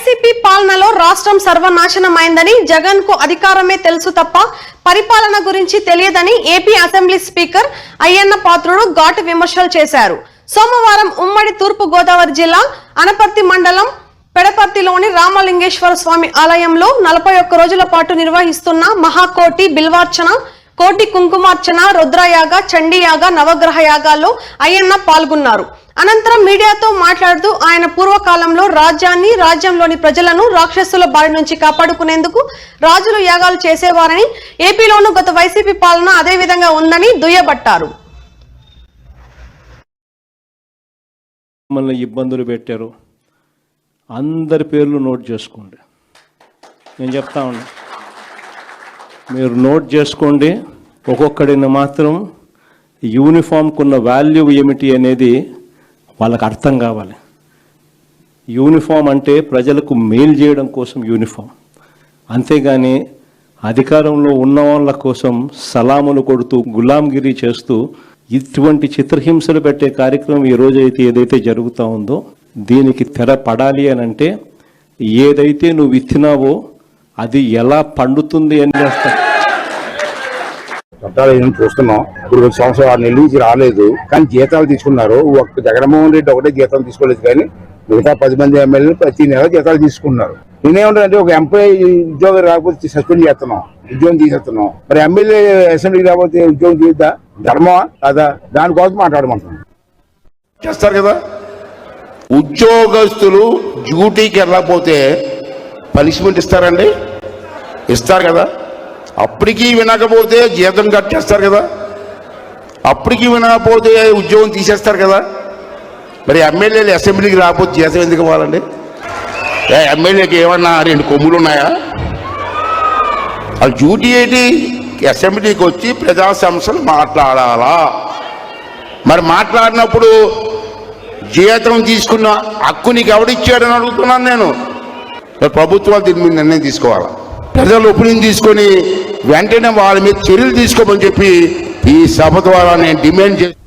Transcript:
YCP పాలనలో రాష్ట్రం సర్వనాశనమైందని జగన్కు అధికారమే తెలుసు తప్ప పరిపాలన గురించి తెలియదని AP assembly speaker Ayyanna Patrudu ఘాటు విమర్శలు చేశారు. సోమవారం ఉమ్మడి తూర్పు గోదావరి జిల్లా అనపర్తి మండలం పెడపర్తిలోని రామలింగేశ్వర స్వామి ఆలయంలో నలభై ఒక్క రోజుల పాటు నిర్వహిస్తున్న మహాకోటి బిల్వార్చన కోటి కుంకుమార్చన రుద్రయాగ చండీయాగ నవగ్రహ యాగాల్లో అయ్యన్న పాల్గొన్నారు. అనంతరం మీడియాతో మాట్లాడుతూ ఆయన పూర్వకాలంలో రాజ్యాన్ని రాజ్యంలోని ప్రజలను రాక్షసుల బారి నుంచి కాపాడుకునేందుకు రాజులు యాగాలు చేసేవారని ఏపీలోనూ గత వైసీపీ పాలన అదే విధంగా ఉందని దుయ్యబట్టారు. మిమ్మల్ని ఇబ్బందులు పెట్టారు. అందరి పేర్లు నోట్ చేసుకోండి. నేను చెప్తా ఉన్నా. మీరు నోట్ చేసుకోండి. ఒక్కొక్కడిని మాత్రం యూనిఫామ్కు ఉన్న వాల్యూ ఏమిటి అనేది వాళ్ళకు అర్థం కావాలి. యూనిఫామ్ అంటే ప్రజలకు మేలు చేయడం కోసం యూనిఫామ్ అంతేగాని అధికారంలో ఉన్న వాళ్ళ కోసం సలాములు కొడుతూ గులాంగిరి చేస్తూ ఇటువంటి చిత్రహింసలు పెట్టే కార్యక్రమం ఈ అయితే ఏదైతే జరుగుతూ ఉందో దీనికి తెర పడాలి అని అంటే ఏదైతే నువ్వు ఇచ్చినావో అది ఎలా పండుతుంది అని చేస్తా చట్టాలు చూస్తున్నాం. ఇప్పుడు ఒక సంవత్సరం ఆరు నెలల నుంచి రాలేదు. కానీ జీతాలు తీసుకున్నారు. ఒక జగన్మోహన్ రెడ్డి ఒకటే జీతం తీసుకోలేదు కానీ మిగతా పది మంది ఎమ్మెల్యేలు ప్రతి నెల జీతాలు తీసుకున్నారు నేనేమంటానంటే ఒక ఎంప్లాయీ ఉద్యోగం రాకపోతే సస్పెండ్ చేస్తున్నాం. ఉద్యోగం తీసేస్తున్నాం. మరి ఎమ్మెల్యే అసెంబ్లీకి రాకపోతే ఉద్యోగం తీద్దా ధర్మమా? కాదా దానికోసం మాట్లాడమంటున్నాం. చేస్తారు కదా? ఉద్యోగస్తులు డ్యూటీకి వెళ్ళకపోతే పనిష్మెంట్ ఇస్తారండి? ఇస్తారు కదా? అప్పటికీ వినకపోతే జీతం కట్టేస్తారు కదా. అప్పటికి వినకపోతే ఉద్యోగం తీసేస్తారు కదా. మరి ఎమ్మెల్యేలు అసెంబ్లీకి రాకపోతే జీతం ఎందుకు ఇవ్వాలండి? ఎమ్మెల్యేకి ఏమన్నా రెండు కొమ్ములు ఉన్నాయా? అది డ్యూటీ ఏంటి? అసెంబ్లీకి వచ్చి ప్రజా సమస్యలు మాట్లాడాలా? మరి మాట్లాడినప్పుడు జీతం తీసుకున్న హక్కు నీకు ఎవడిచ్చాడని అడుగుతున్నాను నేను. ప్రభుత్వాలు దీని మీద నిర్ణయం తీసుకోవాలా? ప్రజలు ఒపీనియన్ తీసుకొని వెంటనే వాళ్ళ మీద చర్యలు తీసుకోమని చెప్పి ఈ సభ ద్వారా నేను డిమాండ్ చేస్తాను